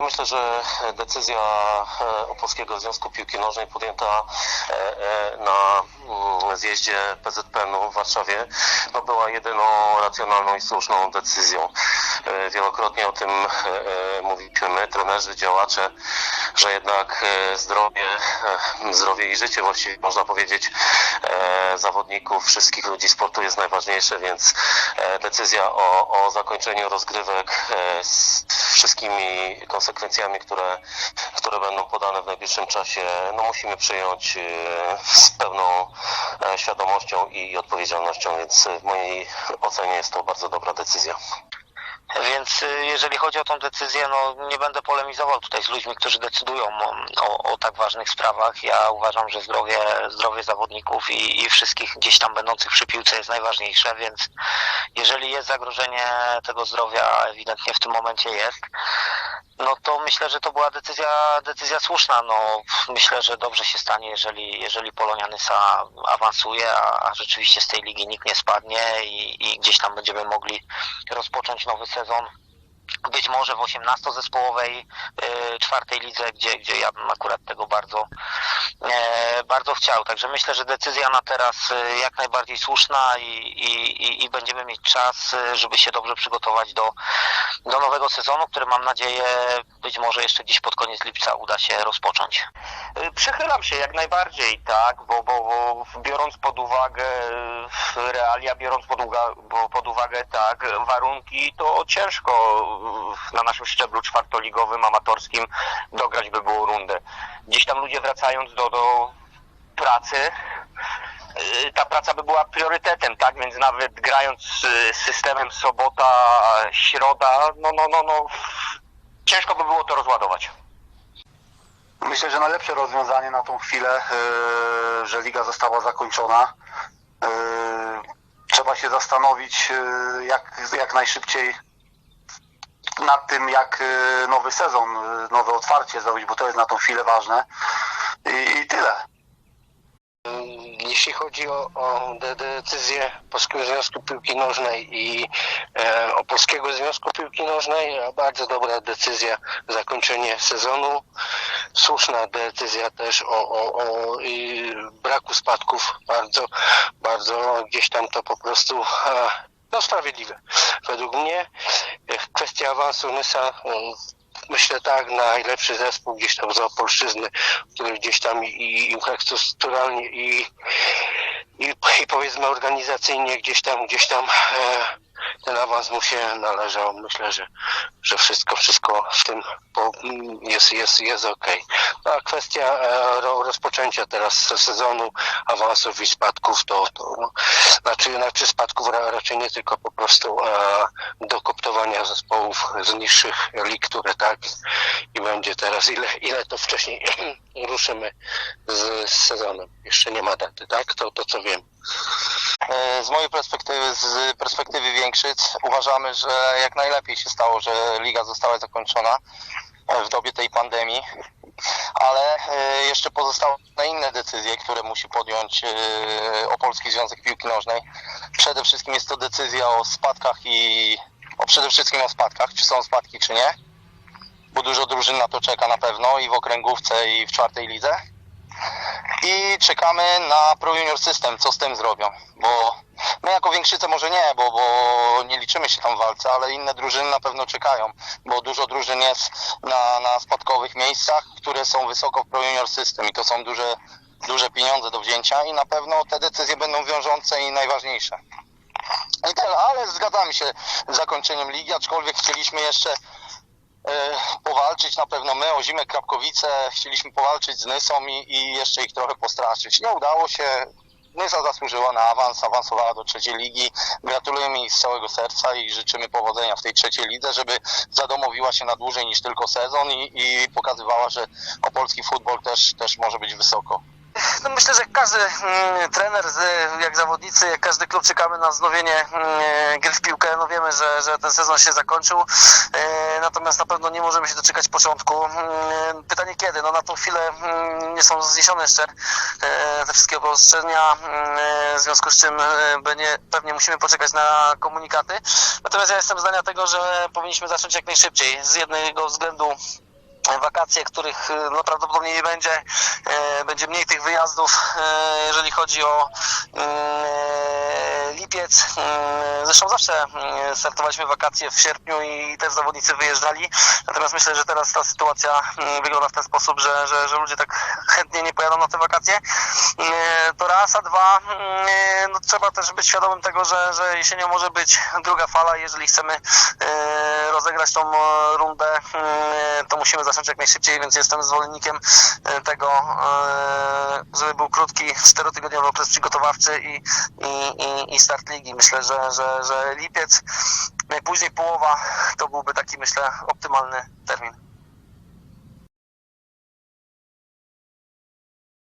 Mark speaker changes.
Speaker 1: Myślę, że decyzja e, Opolskiego Związku Piłki Nożnej podjęta e, e, na mm, zjeździe PZPN-u w Warszawie no była jedyną racjonalną i słuszną decyzją. Wielokrotnie o tym mówiliśmy my, trenerzy, działacze, że jednak e, zdrowie, e, zdrowie i życie właściwie można powiedzieć e, zawodników, wszystkich ludzi sportu jest najważniejsze, więc decyzja o, o zakończeniu rozgrywek z wszystkimi konsekwencjami, które, które będą podane w najbliższym czasie, no musimy przyjąć z pełną świadomością i odpowiedzialnością, więc w mojej ocenie jest to bardzo dobra decyzja.
Speaker 2: Więc y, jeżeli chodzi o tą decyzję, no nie będę polemizował tutaj z ludźmi, którzy decydują o, o, tak ważnych sprawach. Ja uważam, że zdrowie, zdrowie zawodników i, i wszystkich gdzieś tam będących przy piłce jest najważniejsze, więc jeżeli jest zagrożenie tego zdrowia, ewidentnie w tym momencie jest, no to myślę, że to była decyzja, decyzja słuszna. No, myślę, że dobrze się stanie, jeżeli, jeżeli Polonia Nysa awansuje, a, a rzeczywiście z tej ligi nikt nie spadnie i, i gdzieś tam będziemy mogli rozpocząć nowy sezon. Być może w 18-zespołowej y, czwartej lidze, gdzie, gdzie ja bym akurat tego bardzo, bardzo chciał. Także myślę, że decyzja na teraz y, jak najbardziej słuszna i, i, i- będziemy mieć czas, y, żeby się dobrze przygotować do, do nowego sezonu, który mam nadzieję być może jeszcze dziś pod koniec lipca uda się rozpocząć.
Speaker 3: Przychylam się jak najbardziej, tak, bo, bo, bo biorąc pod uwagę realia, biorąc pod, uga, pod uwagę tak, warunki, to ciężko na naszym szczeblu czwartoligowym, amatorskim dograć by było rundę. Gdzieś tam ludzie wracając do, do pracy, y, ta praca by była priorytetem, tak, więc nawet grając systemem sobota, środa, no, no, no, no, ciężko by było to rozładować.
Speaker 4: Myślę, że najlepsze rozwiązanie na tą chwilę, yy, że liga została zakończona. Yy, Trzeba się zastanowić jak, jak najszybciej nad tym, jak yy, nowy sezon, yy, nowe otwarcie zrobić, bo to jest na tą chwilę ważne. I, i tyle.
Speaker 5: Jeśli chodzi o, o de- decyzję Polskiego Związku Piłki Nożnej i e, o Polskiego Związku Piłki Nożnej, bardzo dobra decyzja zakończenie sezonu. Słuszna decyzja też o, o, o braku spadków. Bardzo, bardzo gdzieś tam to po prostu e, no sprawiedliwe. Według mnie kwestia awansu e, myślę tak, najlepszy zespół gdzieś tam z Opolszczyzny, który gdzieś tam i infrastrukturalnie i, i, i powiedzmy organizacyjnie gdzieś tam, gdzieś tam e, ten awans mu się należał. Myślę, że, że wszystko, wszystko w tym jest, jest, jest okej. No, a kwestia e, ro, rozpoczęcia teraz sezonu awansów i spadków, to, to no, znaczy, znaczy spadków ra, raczej nie tylko po prostu e, dokoptowania zespołów z niższych lig, które tak i będzie teraz ile, ile to wcześniej ruszymy z, z sezonem. Jeszcze nie ma daty, tak? To, to co wiem.
Speaker 6: E, Z mojej perspektywy, z perspektywy Większyc, uważamy, że jak najlepiej się stało, że liga została zakończona e, w dobie tej pandemii, ale e, jeszcze pozostały inne decyzje, które musi podjąć Opolski Związek Piłki Nożnej. Przede wszystkim jest to decyzja o spadkach i o przede wszystkim o spadkach, czy są spadki, czy nie, bo dużo drużyn na to czeka na pewno i w okręgówce, i w czwartej lidze i czekamy na Pro Junior System, co z tym zrobią, bo my jako Większyce może nie, bo, bo nie liczymy się tam w walce, ale inne drużyny na pewno czekają, bo dużo drużyn jest na, na spadkowych miejscach, które są wysoko w Pro Junior System i to są duże, duże pieniądze do wzięcia i na pewno te decyzje będą wiążące i najważniejsze. I tyle, ale zgadzamy się z zakończeniem ligi, aczkolwiek chcieliśmy jeszcze powalczyć na pewno my o Zimę Krapkowice, chcieliśmy powalczyć z Nysą i, i jeszcze ich trochę postraszyć. Nie udało się. Nysa zasłużyła na awans, awansowała do trzeciej ligi. Gratulujemy jej z całego serca i życzymy powodzenia w tej trzeciej lidze, żeby zadomowiła się na dłużej niż tylko sezon i, i pokazywała, że opolski futbol też, też może być wysoko.
Speaker 7: No myślę, że każdy mm, trener, z- jak zawodnicy, jak każdy klub czekamy na wznowienie mm, gry w piłkę. No wiemy, że, że ten sezon się zakończył, e, natomiast na pewno nie możemy się doczekać początku. Mm, Pytanie kiedy? No na tą chwilę nie są zniesione jeszcze e, te wszystkie obostrzenia, w związku z czym będzie, pewnie musimy poczekać na komunikaty. Natomiast ja jestem zdania tego, że powinniśmy zacząć jak najszybciej. Z jednego względu wakacje, których e, no, prawdopodobnie nie będzie. E, Będzie mniej tych wyjazdów, e, jeżeli chodzi o mm, lipiec. Mm, Zresztą zawsze mm, startowaliśmy wakacje w sierpniu i też zawodnicy wyjeżdżali. Natomiast myślę, że teraz ta sytuacja wygląda w ten sposób, że, że, że ludzie tak chętnie nie pojadą na te wakacje. To raz, a dwa, no, trzeba też być świadomym tego, że, że jesienią może być druga fala. Jeżeli chcemy rozegrać tą rundę, musimy zacząć jak najszybciej, więc jestem zwolennikiem e, tego, e, żeby był krótki, czterotygodniowy okres przygotowawczy i, i, i, start ligi. Myślę, że, że, że lipiec, najpóźniej połowa to byłby taki, myślę, optymalny termin.